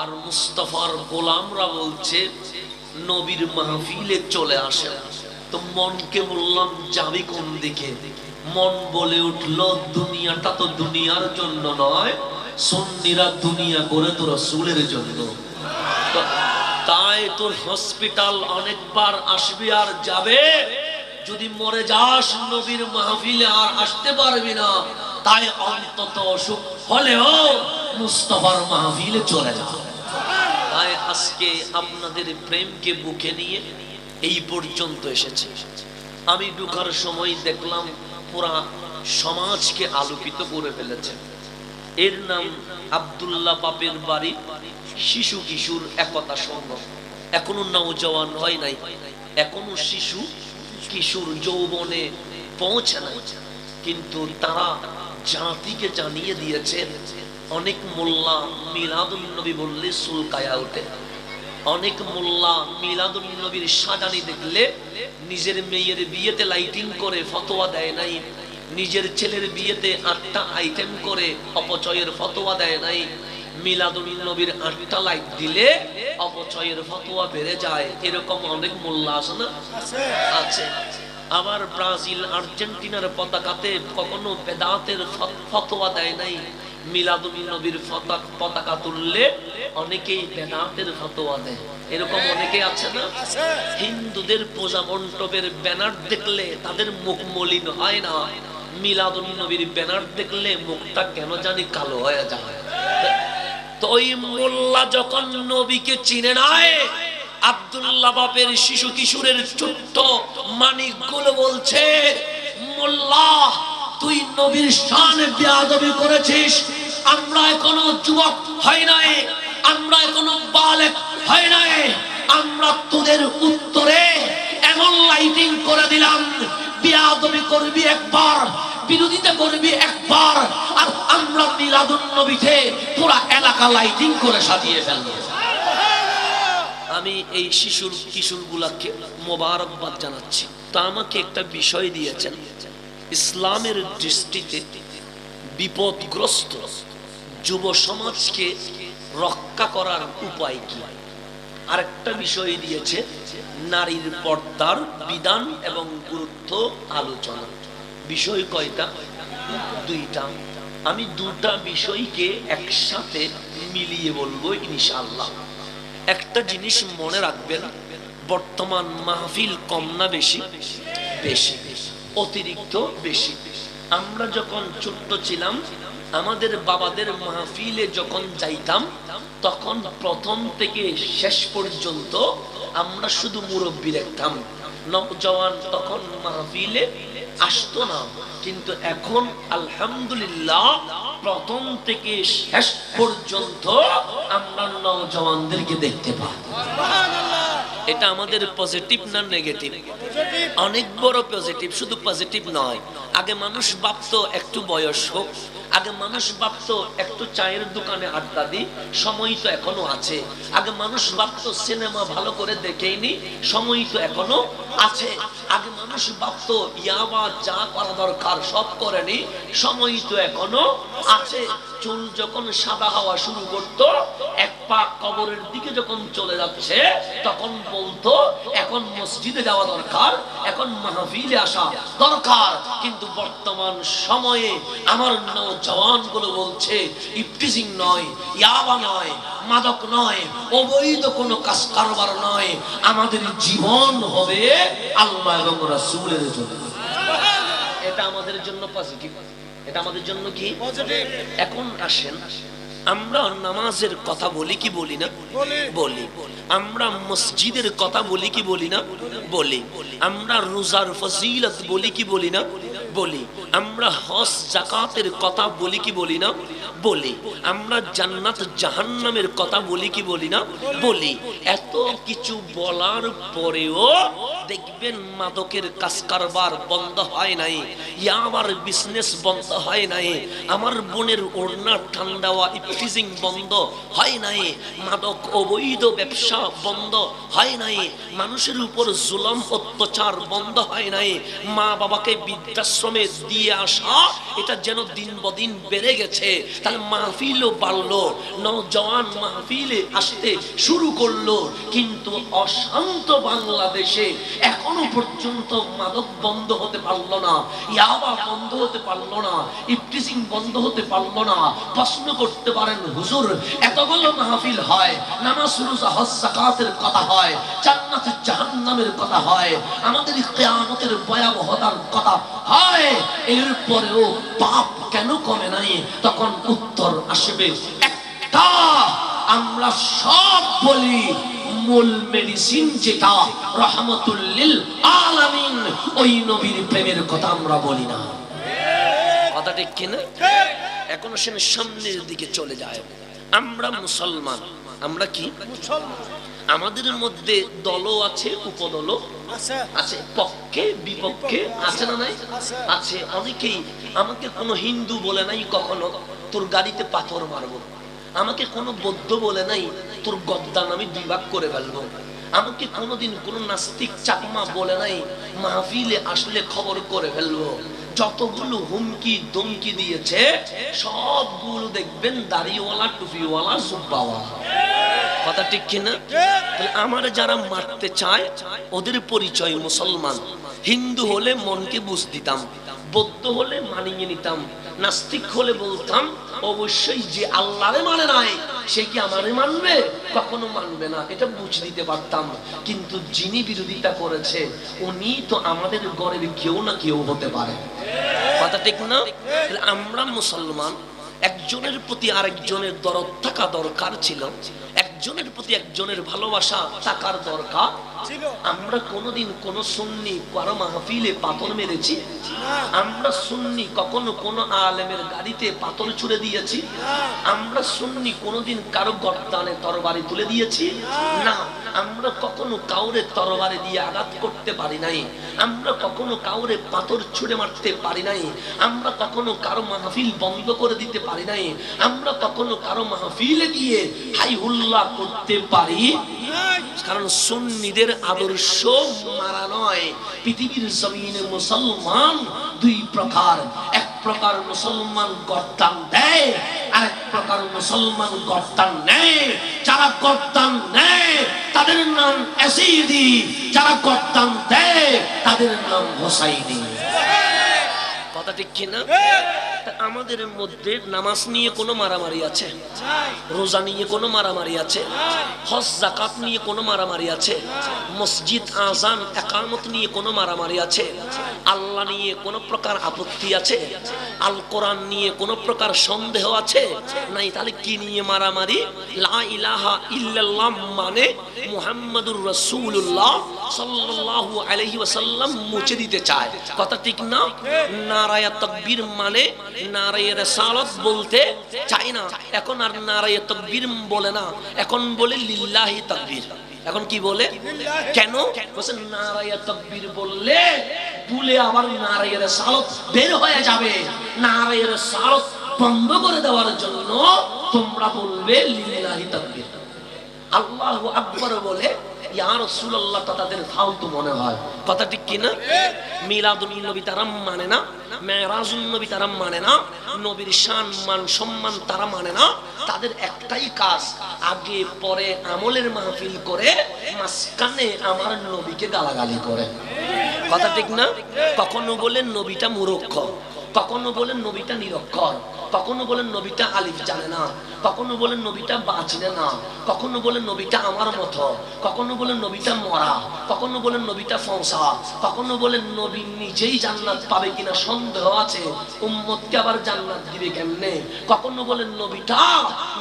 আর মুস্তফার গোলামরা বলছে, নবীর মাহফিলে চলে আসে তো মনকে বললাম, যাবি কোন দিকে? মন বলে উঠল, দুনিয়াটা তো দুনিয়ার জন্য নয়, সন্নিরা দুনিয়া করে তো রসুলের জন্য। তাই তোর হসপিটাল অনেকবার আসবে আর যাবে। যদি মরে যাস, নবীর মাহফিলে আর আসতে পারবি না। তাই অন্তত অসুখ হলেও মুস্তফার মাহফিলে চলে যা। তাই আজকে আপনাদের প্রেমকে বুকে নিয়ে এই পর্যন্ত এসেছে। আমি ঢুকার সময় দেখলাম পুরা সমাজকে আলোকিত করে ফেলেছে। এর নাম আব্দুল্লাহ বাপের বাড়ি শিশু কিশোর একতা সংঘ। এখনও নওজওয়ান হয় নাই। এখনও শিশু কিশোর যৌবনে পৌঁছে নাই। কিন্তু তারা জাতিকে জানিয়ে দিয়েছে অনেক মোল্লা মিলাদুল নবী বললে সুলকায়া ওঠে। অনেক মোল্লা মিলাদুল নবীর সাজানি দেখলে নিজের মেয়ের বিয়েতে লাইটিং করে ফতোয়া দেয় নাই নিজের ছেলের বিয়েতে আটটা আইটেম করে অপচয়ের ফতোয়া দেয় নাই মিলাদুল নবীর আটটা লাইট দিলে অপচয়ের ফতোয়া বেড়ে যায়। এরকম অনেক মোল্লা আছে না? আছে। আবার ব্রাজিল আর্জেন্টিনার পতাকাতে কখনো বেদাতের ফত- ফতোয়া দেয় নাই মিলাদুল নবীর ফতা- পতাকা তুললে অনেকেই বেদাতের ফতোয়া দেয়। এরকম অনেকে আছে না? হিন্দুদের পূজা মণ্ডপের ব্যানার দেখলে তাদের মুখ মলিন হয় না। মিলাদুল নবীর ব্যানার দেখলে মুখটা কেন জানি কালো হয়ে যায়। তো ওই মোল্লা যখন নবীকে চিনে নাই আব্দুল্লাহ বাপের শিশু কিশোরের ছোট্ট মানিকগুলো বলছে মোল্লা তুই নবীর শান বেয়াদবি করেছিস। আমরা এখনও যুবক হয় নাই। আমরা এখনও বালেক হয় নাই। আমরা তোদের উত্তরে এমন লাইটিং করে দিলাম। বেয়াদবি করবি একবার, বিরোধিতা করবি একবার, আর আমরা মিলাদুন নবীতে পুরা এলাকা লাইটিং করে সাজিয়ে ফেলব। আমি এই শিশুর কিশোর গুলাকে মোবারকবাদ জানাচ্ছি। তা আমাকে একটা বিষয় দিয়েছেন। ইসলামের দৃষ্টিতে বিপদগ্রস্ত যুব সমাজকে রক্ষা করার উপায় কি? আরেকটা বিষয় দিয়েছে, নারীর পর্দার বিধান এবং গুরুত্ব আলোচনা। বিষয় কয়টা? দুইটা। আমি দুটা বিষয়কে একসাথে মিলিয়ে বলব ইনশাআল্লাহ। একটা জিনিস মনে রাখবেন, বর্তমান মাহফিল কম না বেশি? বেশি। অতিরিক্ত বেশি। আমরা যখন ছোট্ট ছিলাম, আমাদের বাবাদের মাহফিলে যখন যাইতাম, তখন প্রথম থেকে শেষ পর্যন্ত আমরা শুধু মুরব্বী দেখতাম। নবজওয়ান তখন মাহফিলে আসতো না। কিন্তু এখন আলহামদুলিল্লাহ প্রথম থেকে শেষ পর্যন্ত আমরা নওজওয়ানদেরকে দেখতে পাই। এটা আমাদের পজিটিভ না নেগেটিভ অনেক বড় পজিটিভ শুধু পজিটিভ নয়। আগে মানুষ ভাবতো একটু বয়স হোক আগে মানুষ ভাবতো একটু চায়ের দোকানে আড্ডা দিই, সময় তো এখনও আছে। আগে মানুষ ভাবতো, সিনেমা ভালো করে দেখেইনি সময় তো এখনও আছে। আগে মানুষ ভাবতো ইয়াবা যা করা দরকার, সব করেনি সময় তো এখনও আছে। চুল যখন সাদা হওয়া শুরু করত, এক পা কবরের দিকে যখন চলে যাচ্ছে, তখন বলতো, এখন মসজিদে যাওয়া দরকার, এখন মাহফিলে আসা দরকার। কিন্তু বর্তমান সময়ে আমার নৌজওয়ান গুলো বলছে ইফটিজিং নয় ইয়াবা নয় মাদক নয় অবৈধ কোনো কাজ কারবার নয় আমাদের জীবন হবে আল্লাহ এবং রাসূলের জন্য। এটা আমাদের জন্য পজিটিভ এটা আমাদের জন্য কি? এখন আসেন আমরা নামাজের কথা বলি কি বলি না? বলি। আমরা মসজিদের কথা বলি কি বলি না? বলি। আমরা রোজার ফজিলত বলি কি বলি না? বলি? আমরা হজ জাকাতের কথা বলি কি বলি না? বলি। আমরা জান্নাত জাহান্নামের কথা বলি কি বলি না? বলি। এত কিছু বলার পরেও দেখবেন মাদকের কাজ কারবার বন্ধ হয় নাই। ইয়া আমার বিজনেস বন্ধ হয় নাই। আমার বোনের ওড়না ঠান্ডাওয়া ইফটিজিং বন্ধ হয় নাই। মাদক অবৈধ ব্যবসা বন্ধ হয় নাই। মানুষের উপর জুলম, অত্যাচার বন্ধ হয় নাই। মা বাবাকে বৃদ্ধাশ্রম আশ্রমে দিয়ে আসা, এটা যেন দিন বদিন বেড়ে গেছে। তাহলে মাহফিলও বাড়লো নজওয়ান মাহফিলে আসতে শুরু করল। কিন্তু অশান্ত বাংলাদেশে এখনও পর্যন্ত মাদক বন্ধ হতে পারল না, ইয়াবা বন্ধ হতে পারল না ইফটিসিং বন্ধ হতে পারল না। প্রশ্ন করতে পারেন, হুজুর, এতগুলো মাহফিল হয়, নামাজ, রোজা, হজ, যাকাতের কথা হয়, জান্নাত, জাহান্নামের কথা হয়, আমাদের কিয়ামতের ভয়াবহতার কথা হয়। এরপরেও পাপ কেন কমে নাই? তখন উত্তর আসবে একটা আমরা সব বলি মূল মেডিসিন যেটা রহমতুল্লিল আলামিন ওই নবীর প্রেমের কথা আমরা বলি না। কথা ঠিক কিনা এখন সেন সামনের দিকে চলে যায়। আমরা মুসলমান আমরা কি? আমাদের মধ্যে দলও আছে উপদলও। আছে। পক্ষে, বিপক্ষে আছে না নাই? আছে, অনেকেই আমাকে কোনো হিন্দু বলে নাই কখনো, তোর গাড়িতে পাথর মারবো। আমাকে কোনো বৌদ্ধ বলে নাই, তোর গদ্দান আমি দুই ভাগ করে ফেলব। আমাকে কোনোদিন কোনো নাস্তিক চাকমা বলে নাই, মাহফিলে আসলে খবর করে ফেলব। যতগুলো হুমকি দমকি দিয়েছে, সবগুলো দেখবেন দাড়িওয়ালা, টুপিওয়ালা, জুব্বাওয়ালা। কথা ঠিক কিনা? তাহলে আমার যারা মারতে চায়, ওদের পরিচয় মুসলমান। হিন্দু হলে মনকে বুঝ দিতাম, বৌদ্ধ হলে মানিয়ে নিতাম, নাস্তিক হলে বলতাম, অবশ্যই যে আল্লাহরে মানে নাই, সে কি আমারে মানবে? কখনো মানবে না, এটা বুঝ দিতে পারতাম। কিন্তু যিনি বিরোধিতা করেছে, উনি তো আমাদের ঘরের কেউ না কেউ হতে পারে। কথা ঠিক না? আমরা মুসলমান, একজনের প্রতি আরেকজনের দরদ থাকা দরকার ছিল। একজনের প্রতি একজনের ভালোবাসা থাকার দরকার। আমরা কোনোদিন কোন সুন্নি কারও মাহফিলে পাথর মেরেছি? আমরা সুন্নি কখনো কোনো আলেমের গাড়িতে পাথর ছুড়ে দিয়েছি? আমরা সুন্নি কোনোদিন কারও গর্দানে তরবারি তুলে দিয়েছি? না। আমরা কখনো কাউরে তরবারি দিয়ে আঘাত করতে পারি নাই। আমরা কখনো কাউরে পাথর ছুড়ে মারতে পারি নাই। আমরা কখনো কারও মাহফিল বন্ধ করে দিতে পারি নাই। আমরা কখনো কারও মাহফিলে গিয়ে হাই হুল্লা করতে পারি। কারণ সুন্নিদের আদর্শ মারা নয়। পৃথিবীর জমিনে মুসলমান দুই প্রকার। এক প্রকার মুসলমান গর্দান দেয়, আরেক প্রকার মুসলমান গর্দান নেয়। যারা গর্দান নেয়, তাদের নাম এসিদি। যারা গর্দান দেয়, তাদের নাম হোসাইনি। কথা ঠিক কিনা? আমাদের মধ্যে নামাজ নিয়ে কোনো মারামারি আছে? রোজা নিয়ে কোনো মারামারি আছে? হজ জাকাত নিয়ে কোনো মারামারি আছে? মসজিদ, আজান, একামত নিয়ে কোনো মারামারি আছে? আল্লাহ নিয়ে কোনো প্রকার আপত্তি আছে? আল কোরআন নিয়ে কোনো প্রকার সন্দেহ আছে? নাই, তাহলে কি নিয়ে মারামারি? লা ইলাহা ইল্লাল্লাহ মানে মুহাম্মাদুর রাসূলুল্লাহ সাল্লাল্লাহু আলাইহি ওয়াসাল্লাম মুছে দিতে চায়। কথা ঠিক না? নারায়া তাকবীর মানে নারায়ে রিসালাত বলতে চাই না। এখন আর নারায়ে তাকবীর বলে না। এখন বলে লিল্লাহি তাকবীর। এখন কি বলে? কেন? নারায়ে তাকবীর বললে ভুলে আবার নারায়ে রিসালাত বের হয়ে যাবে। নারায়ে রিসালাত বন্ধ করে দেওয়ার জন্য তোমরা বলবে লিল্লাহি তাকবীর। আল্লাহ আকবর বলে তাদের মনে মানে নবীর মান, সম্মান তারা মানে না। তাদের একটাই কাজ, আগে পরে আমলের মাহফিল করে মাঝখানে আমার নবীকে গালাগালি করে। কথা ঠিক না? কখনো বলেন নবীটা মূরক্ষ কখনো বলেন নবীটা নিরক্ষর, কখনো বলেন নবীটা আলিফ জানে না, কখনো বলেন নবীটা বাঁচলে না, কখনো বলেন নবীটা আমার মতো, কখনো বলেন নবীটা মরা, কখনো বলেন নবীটা ফংসা, কখনো বলেন নবী নিজেই জান্নাত পাবে কিনা সন্দেহ আছে, উম্মতকে আবার জান্নাত দিবে কেমনে? কখনো বলেন নবীটা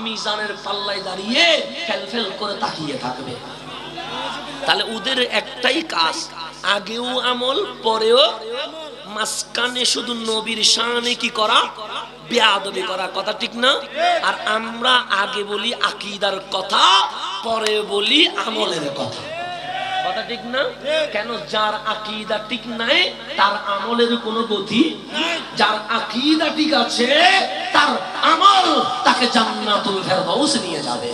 মিজানের পাল্লায় দাঁড়িয়ে ফেল ফেল করে তাকিয়ে থাকবে। তাহলে ওদের একটাই কাজ, আগেও আমল, পরেও মাঝখানে শুধু নবীর শানে কি করা? বেয়াদবি করা কথা ঠিক না? আর আমরা আগে বলি আকিদার কথা, পরে বলি আমলের কথা। কথা ঠিক না? কেন যার আকিদা ঠিক নাই, তার আমলের কোনো গতি যার আকিদা ঠিক আছে, তার আমল তাকে জান্নাতুল ফেরদাউস নিয়ে যাবে।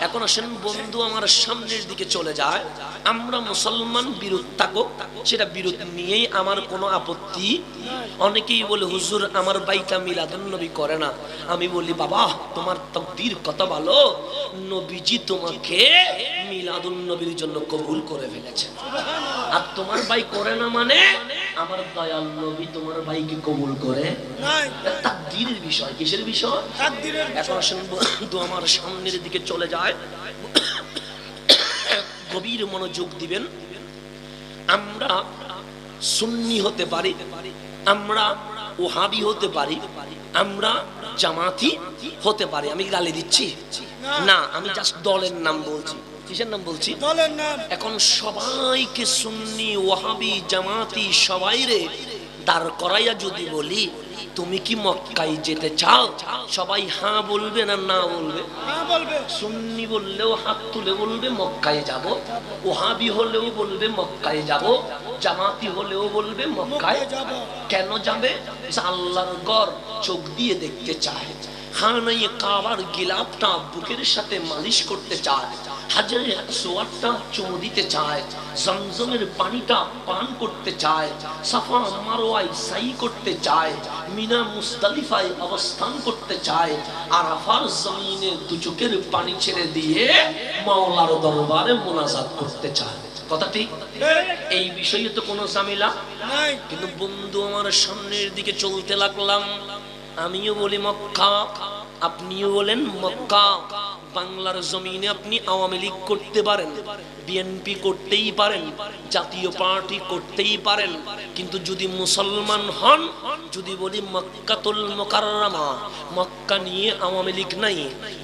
এখন আসেন, বন্ধু আমার সামনের দিকে চলে যায়। আমরা মুসলমান বিরোধ থাকুক সেটা বিরোধ নিয়েই আমার কোনো আপত্তি অনেকেই বলে, হুজুর, আমার বাইটা মিলাদুন নবী করে না। আমি বলি, বাবা, তোমার তকদির কত ভালো। নবীজি তোমাকে মিলাদুন নবীর জন্য কবুল করে ফেলেছে আর তোমার ভাই করে না মানে আমার দয়াল নবী তোমার ভাইকে কবুল করে। তাকদীরের বিষয় কিসের বিষয়? তাকদীরের এখন আসেন বন্ধু আমার সামনের দিকে চলে যায়। গভীর মনোযোগ দিবেন। আমরা সুন্নি হতে পারি আমরা ওহাবি হতে পারি আমরা জামাতি হতে পারি। আমি গালি দিচ্ছি? না। আমি জাস্ট দলের নাম বলছি। কিসের নাম বলছি? দলের নাম। এখন সবাইকে সুন্নি ওয়াহাবি জামাতি দাঁড় করাইয়া যদি বলি তুমি কি মক্কায় যেতে চাও? সবাই হ্যাঁ বলবে না না বলবে? হ্যাঁ সুন্নি বললেও হাত তুলে বলবে মক্কায় যাব। ওহাবি হলেও বলবে মক্কায় যাব। জামাতি হলেও বলবে মক্কায় যাব। কেন যাবে? আল্লাহর গড় চোখ দিয়ে দেখতে চায়। খানাই কাবার গিলাপটা বুকের সাথে মালিশ করতে চায়। হাজারে সোয়ারটা চুমু দিতে চায় জমজমের পানিটা পান করতে চায় সাফা মারোয়াই সাই করতে চায় মিনা মুস্তালিফায় অবস্থান করতে চায় আরাফার জমিনে পানি ছেড়ে দিয়ে মাওলার দরবারে মোনাজাত করতে চায়। কথা ঠিক? এই বিষয়ে তো কোনো ঝামেলা? কিন্তু বন্ধু আমার সামনের দিকে চলতে লাগলাম। আমিও বলি মক্কা আপনিও বলেন মক্কা। বাংলার জমিনে আপনি আওয়ামী লীগ করতে পারেন বিএনপি করতেই পারেন জাতীয় পার্টি করতেই পারেন কিন্তু যদি মুসলমান হন যদি বলি মক্কাতুল মোকাররমা মক্কা নিয়ে আওয়ামী লীগ নাই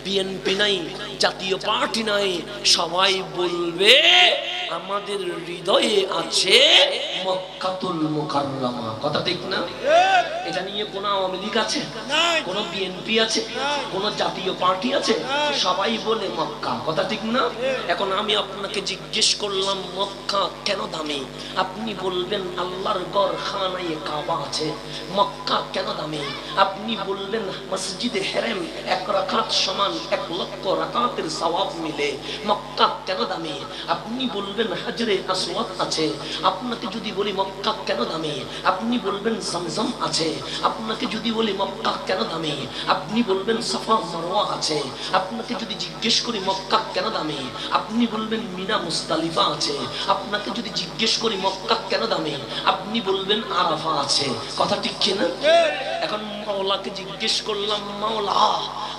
বিএনপি নাই জাতীয় পার্টি নাই সবাই বলবে আমাদের হৃদয়ে আছে মক্কাতুল মুকাররমা। কথা ঠিক না? এটা নিয়ে কোন আওয়ামী লীগ আছে? কোন বিএনপি আছে। কোন জাতীয় পার্টি আছে? নাই। সবাই বলে মক্কা। কথা ঠিক না? এখন আমি আপনাকে জিজ্ঞেস করলাম, মক্কা কেন দামি? আপনি বলবেন আল্লাহর গড় খানায় কাবা আছে। মক্কা কেন দামি? আপনি বলবেন মসজিদে হেরেম এক রাকাত সমান এক লক্ষ রাকাতের সওয়াব মিলে। মক্কা কেন দামি? আপনি বলবেন হাজরে আসওয়াদ আছে। আপনাকে যদি বলি মক্কা কেন দামি? আপনি বলবেন জমজম আছে। আপনাকে যদি বলি মক্কা কেন দামি? আপনি বলবেন সাফা মারওয়া আছে। আপনাকে যদি জিজ্ঞেস করি মক্কা কেন দামি? আপনি বলবেন মিনা মুস্তালিফা আছে। আপনাকে যদি জিজ্ঞেস করি মক্কা কেন দামি? আপনি বলবেন আরাফা আছে। কথা ঠিক কিনা এখন মাওলাকে জিজ্ঞেস করলাম মাওলা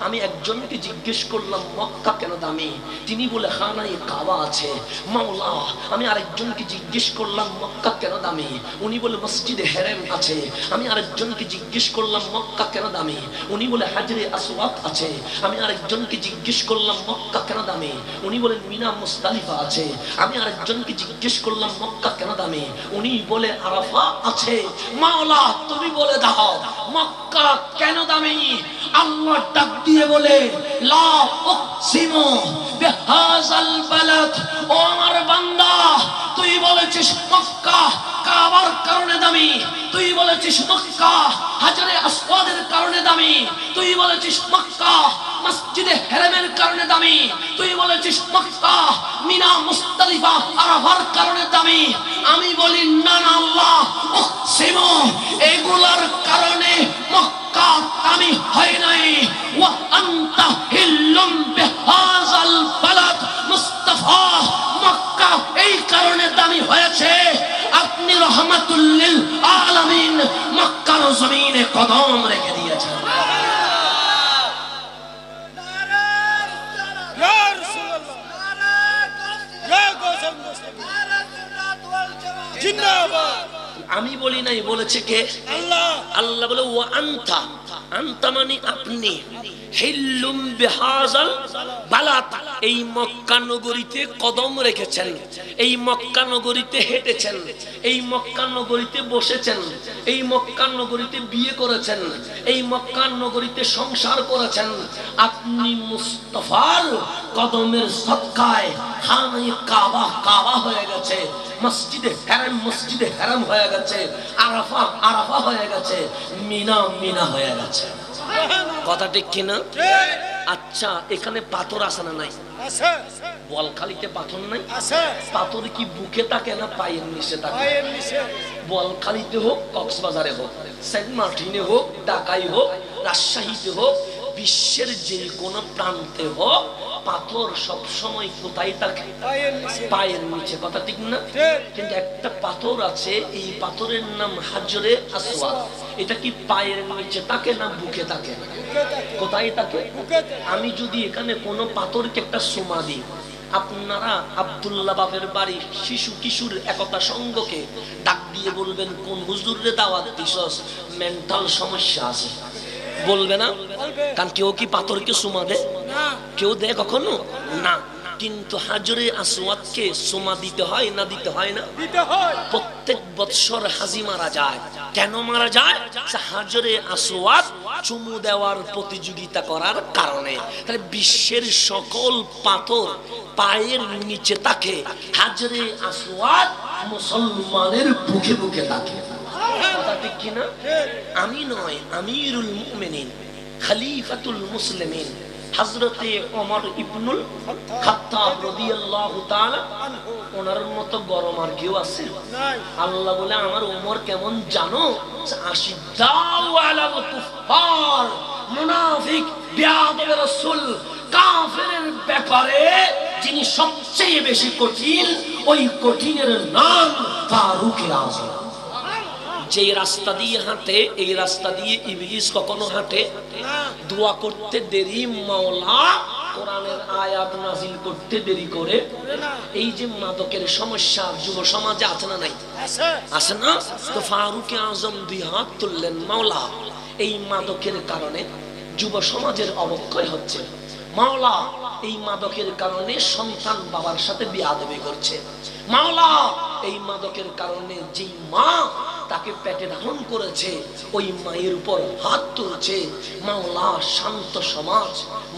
আমি একজনকে জিজ্ঞেস করলাম, মক্কা কেন দামি? তিনি বলে খানায় কাবা আছে। মাওলা, আমি আরেকজনকে জিজ্ঞেস করলাম, মক্কা কেন দামি? উনি বলে, মসজিদে হেরেম আছে। আমি আরেকজনকে জিজ্ঞেস করলাম, মক্কা কেন দামি? উনি বলে, হাজরে আসওয়াত আছে। আমি আরেকজনকে জিজ্ঞেস করলাম, মক্কা কেন দামি? উনি বলেন মিনা মুস্তালিফা আছে। আমি আরেকজনকে জিজ্ঞেস করলাম, মক্কা কেন দামি? উনি বলে, আরাফা আছে। মাওলা, তুমি বলে দাও। মক্কা কেন দামি? আল্লাহ ডাক দিয়ে বলে, লা উকসিমু বিহাযাল বালাদ। ও আমার বান্দা, তুই বলেছিস মক্কা? কাবার কারণে দামি। তুই বলেছিস মক্কা? হাজারে আসওয়াদের কারণে দামি। তুই বলেছিস মক্কা? মসজিদে হেরেমের কারণে দামি। তুই বলেছিস মক্কা? মিনা, মুস্তালিফা, আরাফার কারণে দামি। আমি বলি, না না, আল্লাহ উকসিমু এগুলার কারণে মক্কা দামি হয় নাই। ওয়া আনতা হিল্লুম বিহাযাল বালাদ মুস্তাফা। মক্কা এই কারণে দামি। হয়েছে আপনি রহমাতুল্লিল আলামিন মক্কার জমিনে কদম রেখে দিয়েছেন। আমি বলি নাই বলেছে কে? আল্লাহ। আল্লাহ বলে ও আন্তা আপনি। হিল্লুম বালাত। এই মক্কা নগরীতে কদম রেখেছেন। এই মক্কা নগরীতে হেঁটেছেন। এই মক্কা নগরীতে বসেছেন। এই মক্কা নগরীতে বিয়ে করেছেন। এই মক্কা নগরীতে সংসার করেছেন। আপনি মুস্তফার কদমের সৎকায় খানায় কাবা কাবা হয়ে গেছে। মসজিদে হারাম মসজিদে হারাম হয়ে গেছে। আরাফা আরাফা হয়ে গেছে। মিনা মিনা হয়ে গেছে। কথা ঠিক কিনা আচ্ছা এখানে পাথর আছে না নাই? বলখালিতে পাথর নাই? পাথর কি বুকে থাকে না পায়ের নিচে থাকে? পায়ের নিচে। বলখালিতে হোক কক্সবাজারে হোক সেন্ট মার্টিনে হোক ঢাকায় হোক রাজশাহীতে হোক বিশ্বের যে কোনো প্রান্তে হোক পাথর সব সময় কোথায় থাকে? পায়ের নিচে। কথা ঠিক না? কিন্তু একটা পাথর আছে এই পাথরের নাম হাজরে আসওয়াদ। এটা কি পায়ের নিচে থাকে না বুকে থাকে? কোথায় থাকে? আমি যদি এখানে কোনো পাথরকে একটা সোমা দিই আপনারা আব্দুল্লাহ বাপের বাড়ি শিশু কিশোর একতা সঙ্গকে ডাক দিয়ে বলবেন কোন হুজুরে দাওয়াত মেন্টাল সমস্যা আছে। বলবে না? কারণ কেউ কি পাথরকে সোমা দেয়? না কেউ দেয় কখনো? না। কিন্তু হাজরে আসওয়াদকে সোমা দিতে হয় না দিতে হয় না? প্রত্যেক বৎসর হাজি মারা যায়। কেন মারা যায়? হাজরে আসওয়াদ চুমু দেওয়ার প্রতিযোগিতা করার কারণে। তাহলে বিশ্বের সকল পাথর পায়ের নিচে থাকে হাজরে আসওয়াদ মুসলমানের বুকে বুকে থাকে ঠিক আমি নয়, আমিরুল মুমিনিন মুসলিমিন ইবনুল খাত্তাব রাদিয়াল্লাহু তাআলা ওনার গরম আর কেউ আছে? আল্লাহ বলে, আমার ওমর কেমন জানো? আলাল কুফার মুনাফিক রাসূল, কাফেরের ব্যাপারে যিনি সবচেয়ে বেশি কঠিন, ওই কঠিনের নাম ফারুক আযম যে রাস্তা দিয়ে হাঁটে এই রাস্তা দিয়ে ইবলিস কখনো হাঁটে? না। দোয়া করতে দেরি মাওলা। কোরআনের আয়াত নাজিল করতে দেরি করে। এই যে মাদকের সমস্যা যুব সমাজে আছে না নাই? আছে। না? তো ফারুক আজম দুই হাত তুললেন মাওলা। এই মাদকের কারণে যুব সমাজের অবক্ষয় হচ্ছে। মাওলা এই মাদকের কারণে সন্তান বাবার সাথে বিয়াদবি করছে। মাওলা এই মাদকের কারণে যেই মা তাকে পেটে ধারণ করেছে, ওই মায়ের উপর হাত তুলছে। মাওলা শান্ত সমাজ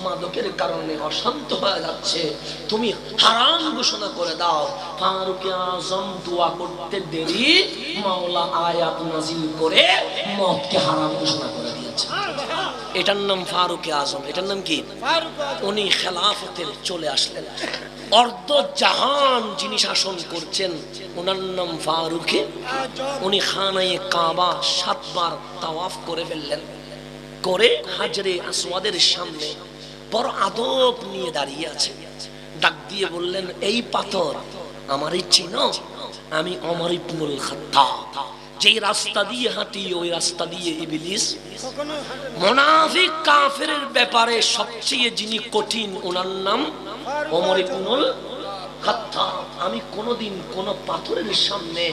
মাদকের কারণে অশান্ত হয়ে যাচ্ছে। তুমি হারাম ঘোষণা করে দাও। ফারুক আজম দোয়া করতে দেরি। মাওলা আয়াত নাজিল করে মদকে হারাম ঘোষণা করে দিয়েছে। এটার নাম ফারুক আজম। এটার নাম কি? উনি খেলাফতের চলে আসলেন। অর্ধ জাহান যিনি শাসন করছেন ওনার নাম ফারুকে। উনি খানায়ে কাবা সাতবার তাওয়াফ করে ফেললেন। করে হাজরে আসওয়াদের সামনে বড় আদব নিয়ে দাঁড়িয়ে আছে। ডাক দিয়ে বললেন, এই পাথর আমারই চিনো, আমি অমর ইবনুল খাত্তাব। যেই রাস্তা দিয়ে হাঁটি ওই রাস্তা দিয়ে ইবলিস। মোনাফিক কাফেরের ব্যাপারে সবচেয়ে যিনি কঠিন ওনার নাম ওমর ইবনুল খাত্তাব। আমি কোনোদিন কোন পাথরের সামনে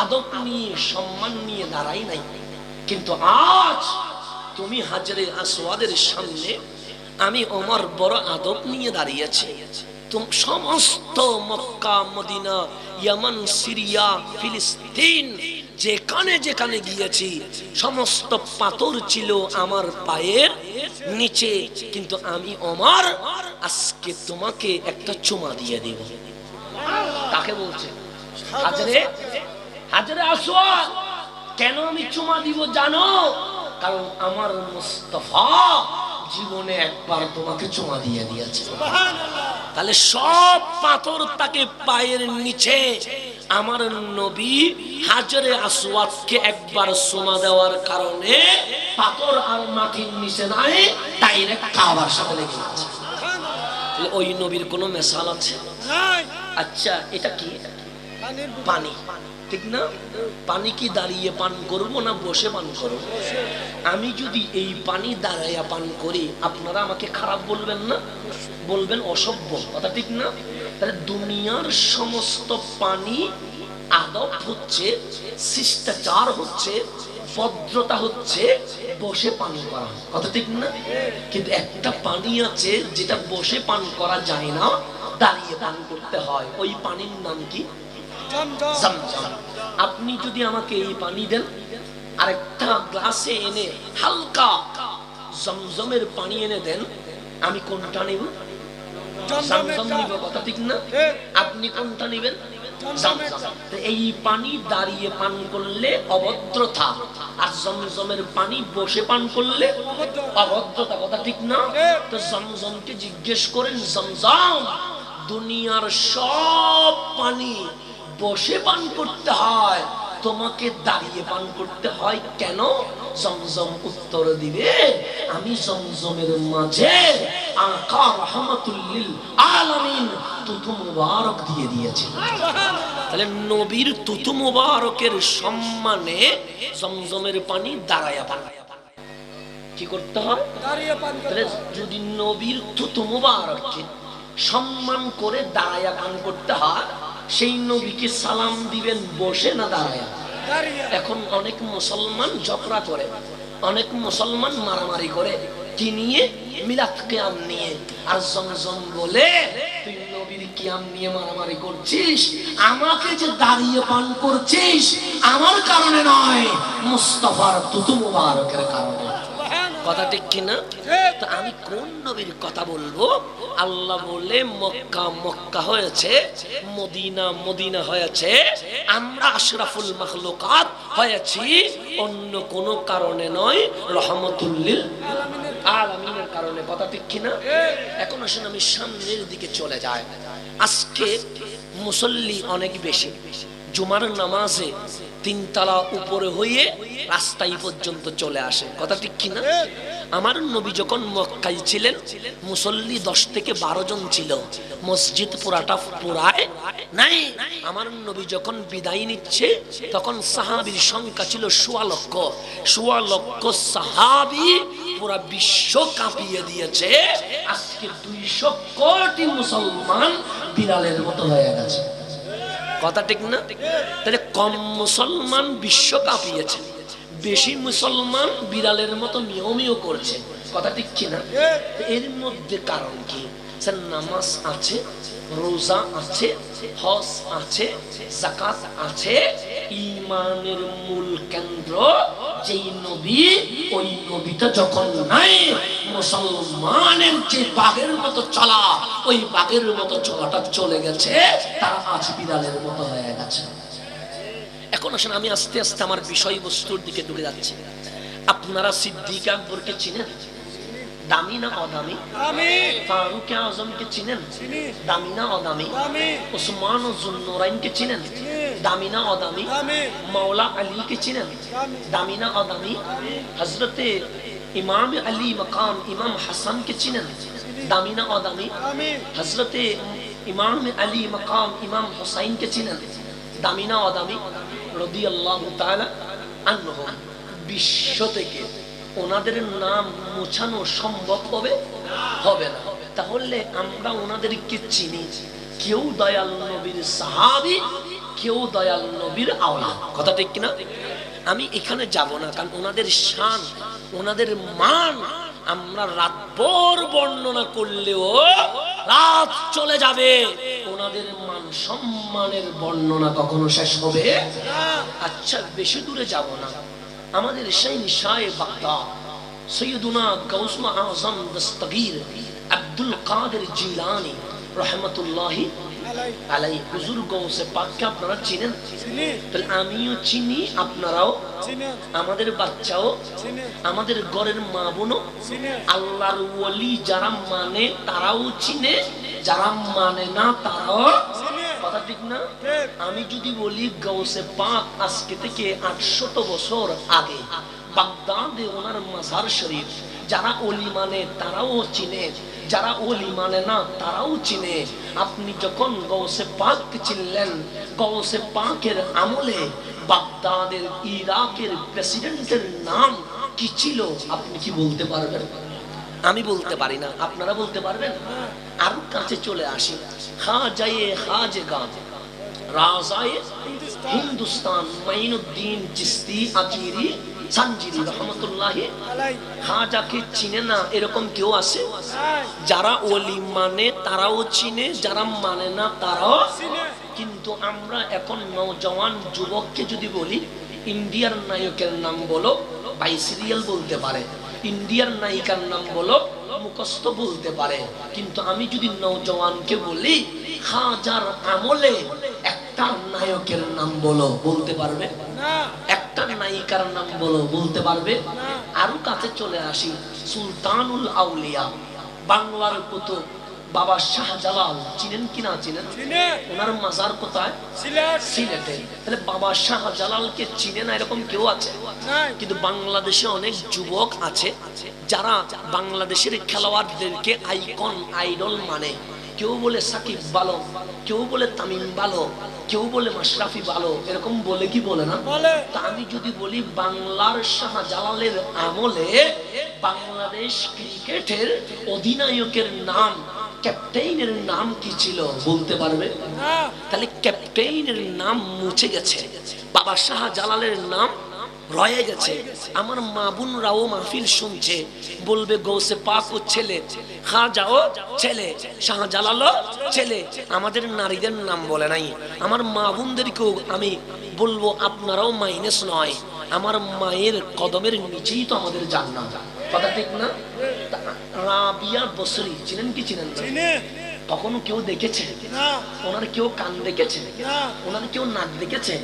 আদব নিয়ে সম্মান নিয়ে দাঁড়াই নাই। কিন্তু আজ তুমি হাজারে আসওয়াদের সামনে আমি ওমর বড় আদব নিয়ে দাঁড়িয়েছি। তুম সমস্ত মক্কা মদিনা ইয়ামান সিরিয়া ফিলিস্তিন যেখানে যেখানে গিয়েছি সমস্ত পাথর ছিল আমার পায়ের নিচে কিন্তু আমি ওমর আজকে তোমাকে একটা চুমা দিয়ে দিব। কাকে বলছে? হাজারে হাজারে আসওয়াদ কেন আমি চুমা দিব জানো? কারণ আমার মুস্তফা জীবনে একবার তোমাকে চুমা দিয়ে দিয়েছে। সুবহানাল্লাহ। তাহলে সব পাথর তাকে পায়ের নিচে আমার নবী হাজরে আসওয়াদকে একবার সোমা দেওয়ার কারণে পাথর আর মাটির নিচে নাই ডাইরেক্ট কাবার সাথে লেগে তাহলে ওই নবীর কোনো মেশাল আছে? আচ্ছা এটা কি? পানি। ঠিক না? পানি কি দাঁড়িয়ে পান করব না বসে পান করব? আমি যদি এই পানি দাঁড়াইয়া পান করি আপনারা আমাকে খারাপ বলবেন না? বলবেন অসভ্য। কথা ঠিক না? দুনিয়ার সমস্ত পানি আদব হচ্ছে, শিষ্টাচার হচ্ছে, ভদ্রতা হচ্ছে, বসে পান করা। কথা ঠিক না? কিন্তু একটা পানি আছে যেটা বসে পান করা যায় না, দাঁড়িয়ে পান করতে হয়। ওই পানির নাম কি? আপনি যদি আমাকে এই পানি দেন, আরেকটা গ্লাসে এনে হালকা জমজমের পানি এনে দেন, আমি কোনটা নেব? জমজম কথা ঠিক না? আপনি কোনটা নেবেন? এই পানি দাঁড়িয়ে পান করলে অভদ্রতা। আর জমজমের পানি বসে পান করলে অভদ্রতা কথা ঠিক না? তো জমজমকে জিজ্ঞেস করেন জমজম দুনিয়ার সব পানি বসে পান করতে হয়। তোমাকে দাঁড়িয়ে পান করতে হয় কেন? জমজম উত্তর দিবে আমি জমজমের মাঝে আকা রহমাতুল্লিল আলামিন তুতু মুবারক দিয়ে দিয়েছি। তাহলে নবীর তুতু মুবারকের সম্মানে জমজমের পানি দাঁড়ায়া পান। কি করতে হয়? দাঁড়িয়ে পান। যদি নবীর তুতু মুবারককে সম্মান করে দাঁড়ায়া পান করতে হয় সেই নবীকে সালাম দিবেন, বসে না দাঁড়ায়? এখন অনেক মুসলমান ঝগড়া করে, অনেক মুসলমান মারামারি করে। কি নিয়ে? মিলাদ কিয়াম নিয়ে। আর জমজম বলে, তুই নবীর কিয়াম নিয়ে মারামারি করছিস, আমাকে যে দাঁড়িয়ে পান করছিস, আমার কারণে নয়, মুস্তফার তুতু মুবারকের কারণে। কথা ঠিক কিনা? তো আমি কোন নবীর কথা বলব? আল্লাহ বলে, মক্কা মক্কা হয়েছে, মদিনা মদিনা হয়েছে, আমরা আশরাফুল মাখলুকাত হয়েছি, অন্য কোন কারণে নয় রহমতুল্লিল আলামিনের কারণে। কথা ঠিক কিনা? এখন আসলে আমি সামনের দিকে চলে যাই। আজকে মুসল্লি অনেক বেশি বেশি। জুমার নামাজে তিনতলা উপরে হয়ে রাস্তায় পর্যন্ত চলে আসে। কথা ঠিক কিনা আমার নবী যখন মক্কায় ছিলেন, মুসল্লি দশ থেকে বারো জন ছিল। মসজিদ পুরাটা পুরায় নাই। আমার নবী যখন বিদায় নিচ্ছে, তখন সাহাবির সংখ্যা ছিল সোয়া লক্ষ। সোয়া লক্ষ সাহাবি পুরা বিশ্ব কাঁপিয়ে দিয়েছে। আজকে দুইশো কোটি মুসলমান বিড়ালের মতো হয়ে গেছে। কথা ঠিক না? তাহলে কম মুসলমান বিশ্ব কাঁপিয়েছে বেশি মুসলমান বিড়ালের মতো নিয়মিও করছে। কথা ঠিক কিনা? এর মধ্যে কারণ কি? স্যার, নামাজ আছে, রোজা আছে, হজ আছে জাকাত আছে। ইমানের মূল কেন্দ্র যেই নবী, ওই নবীটা যখন নাই মুসলমানের যে বাঘের মতো চলা ওই বাঘের মতো চলাটা চলে গেছে তারা আজ বিড়ালের মতো হয়ে গেছে। এখন আসেন আমি আস্তে আস্তে আমার বিষয়বস্তুর দিকে ঢুকে যাচ্ছি। আপনারা সিদ্দিক আকবরকে চিনেন? দামি না অদামি? ফারুক আজমকে চিনেন? চিনি। দামি না অদামি? ওসমান জুন্নুরাইনকে চিনেন? দামি না অদামি? মাওলা আলীকে চিনেন? দামি। না অদামি? হজরতে ইমাম আলী মকাম ইমাম হাসানকে চিনেন। দামি না অদামি? হজরতে ইমাম আলী মকাম ইমাম হুসাইনকে চিনেন। দামি না অদামি? রদি আল্লাহ বিশ্ব থেকে ওনাদের নাম মোছানো সম্ভব হবে? হবে না। তাহলে আমরা ওনাদেরকে চিনি। কেউ দয়াল নবীর সাহাবি কেউ দয়াল নবীর আওলা কথা ঠিক কিনা? আমি এখানে যাব না, কারণ ওনাদের শান, ওনাদের মান আমরা রাতভর বর্ণনা করলেও রাত চলে যাবে। ওনাদের মান সম্মানের বর্ণনা কখনো শেষ হবে? আচ্ছা বেশি দূরে যাব না। আমাদের সেই নিশায় বাগদা, সৈয়দুনা গৌসুল আজম দস্তগীর, আব্দুল কাদের জিলানি, রহমতুল্লাহি আলাই। হুজুর গৌসে পাককে আপনারা চিনেন? তাহলে আমিও চিনি আপনারাও? আমাদের বাচ্চাও? আমাদের ঘরের মা বোনও? আল্লাহর ওয়ালি যারা মানে তারাও চিনে। যারা মানে না তারাও? কথা ঠিক না? আমি যদি বলি গৌসে পাক আজকে থেকে আটশত বছর আগে বাগদাদে ওনার মাজার শরীফ যারা অলি মানে তারাও চিনে। যারা অলি মানে না, তারাও চিনে। আপনি যখন গৌসে পাক চিনলেন গৌসে পাকের আমলে বাগদাদের, ইরাকের প্রেসিডেন্টের নাম কি ছিল, আপনি কি বলতে পারবেন? আমি বলতে পারি না, আপনারা বলতে পারবেন? আর কাছে চলে আসি। হা যায়ে হাজে গান রাজায়ে হিন্দুস্তান, মাইনুদ্দিন চিস্তি আকিরি সানজিরি রহমতুল্লাহ খাজাকে চিনে না এরকম কেউ আছে? যারা ওলি মানে তারাও চিনে যারা মানে না তারাও কিন্তু আমরা এখন নৌজওয়ান যুবককে যদি বলি ইন্ডিয়ার নায়কের নাম বলো বাই সিরিয়াল বলতে পারে। ইন্ডিয়ার নায়িকার নাম বলো মুখস্থ বলতে পারে। কিন্তু আমি যদি নৌজওয়ানকে বলি হাজার আমলে একটা নায়কের নাম বলো বলতে পারবে? না। নায়িকার নাম বলো বলতে পারবে। আরও কাছে চলে আসি সুলতানুল আউলিয়া বাংলার কুতুব বাবা শাহজালাল চিনেন কি না চিনেন? ওনার মাজার কোথায়? সিলেটে। তাহলে বাবা শাহজালালকে চিনে না এরকম কেউ আছে? কিন্তু বাংলাদেশে অনেক যুবক আছে যারা বাংলাদেশের খেলোয়াড়দেরকে আইকন আইডল মানে। কেউ বলে সাকিব ভালো কেউ বলে তামিম ভালো কেউ বলে মাশরাফি ভালো এরকম বলে কি বলে না? তা আমি যদি বলি বাংলার শাহজালালের আমলে বাংলাদেশ ক্রিকেটের অধিনায়কের নাম ক্যাপ্টেইনের নাম কি ছিল বলতে পারবে? তাহলে ক্যাপ্টেইনের নাম মুছে গেছে। বাবা শাহজালালের নাম রয়ে গেছে। আমার মা বোনরাও মাহফিল শুনছে। বলবে, গৌসে পাক ও ছেলে। খা যাও ছেলে, শাহজালালও ছেলে। আমাদের নারীদের নাম বলে নাই। আমার মা বোনদেরকেও আমি বলব, আপনারাও মাইনাস নয়। আমার মায়ের কদমের নিচেই তো আমাদের জান্নাত। কথা ঠিক না? রাবিয়া বসরি, চিনেন কি চিনেন কখনো কেউ দেখেছে? ওনার কেউ কান দেখেছে? ওনার কেউ নাক দেখেছে?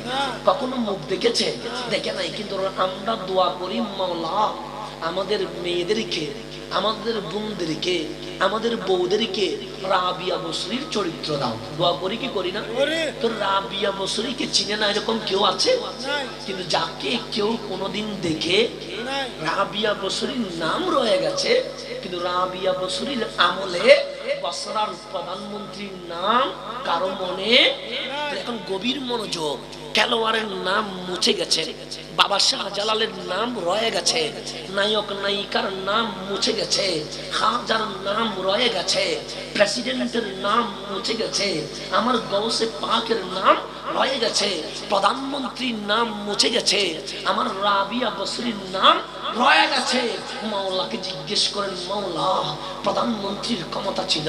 কখনো মুখ দেখেছে? দেখে নাই কিন্তু আমরা দোয়া করি মাওলা আমাদের মেয়েদেরকে আমাদের বোনদেরকে আমাদের বউদেরকে রাবিয়া বসরির চরিত্র দাও। দোয়া করি কি করি না। তো রাবিয়া বসরিকে চিনে না এরকম কেউ আছে? কিন্তু যাকে কেউ কোনোদিন দেখে রাবিয়া বসরির নাম রয়ে গেছে কিন্তু রাবিয়া বসরির আমলে বসরার প্রধানমন্ত্রীর নাম কারও মনে? এখন গভীর মনোযোগ, খেলোয়াড়ের নাম মুছে গেছে, বাবা শাহজালালের নাম রয়ে গেছে, নায়ক নায়িকার নাম মুছে গেছে হাজার নাম রয়ে গেছে, প্রেসিডেন্টের নাম মুছে গেছে, আমার গৌসে পাকের নাম রয়ে গেছে। প্রধানমন্ত্রীর নাম মুছে গেছে। আমার রাবিয়া বসরির নাম রয়ে গেছে। মাওলাকে জিজ্ঞেস করেন, মাওলা, প্রধানমন্ত্রীর ক্ষমতা ছিল,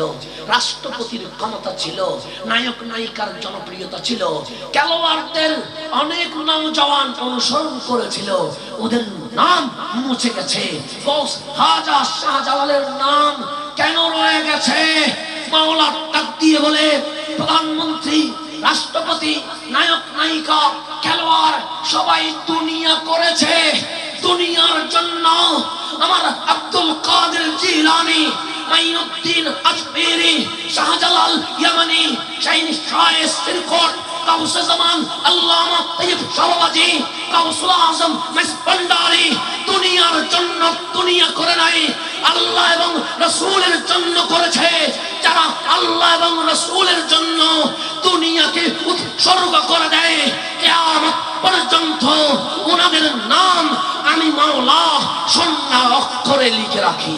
রাষ্ট্রপতির ক্ষমতা ছিল, নায়ক, নায়িকার জনপ্রিয়তা ছিল, খেলোয়াড়দের অনেক নওজওয়ান অনুসরণ করেছিল, ওদের নাম মুছে গেছে। হাজা শাহজালালের নাম কেন রয়ে গেছে? মাওলা ডাক দিয়ে বলে, প্রধানমন্ত্রী রাষ্ট্রপতি নায়ক নায়িকা খেলোয়াড় সবাই দুনিয়া করেছে। দুনিয়ার জন্য আমার আব্দুল কাদের জিলানি মাইনুদ্দিন শাহজালাল ইয়ামানি জামান, আল্লামা শাহবাজি, কাউসুল আজম মিস দুনিয়ার জন্য দুনিয়া করে নাই, আল্লাহ এবং রাসূলের জন্য করেছে। যারা আল্লাহ এবং রাসূলের জন্য দুনিয়াকে উৎসর্গ করে দেয়, কিয়ামত পর্যন্ত ওনাদের নাম আমি মাওলা সন্না অক্ষরে লিখে রাখি।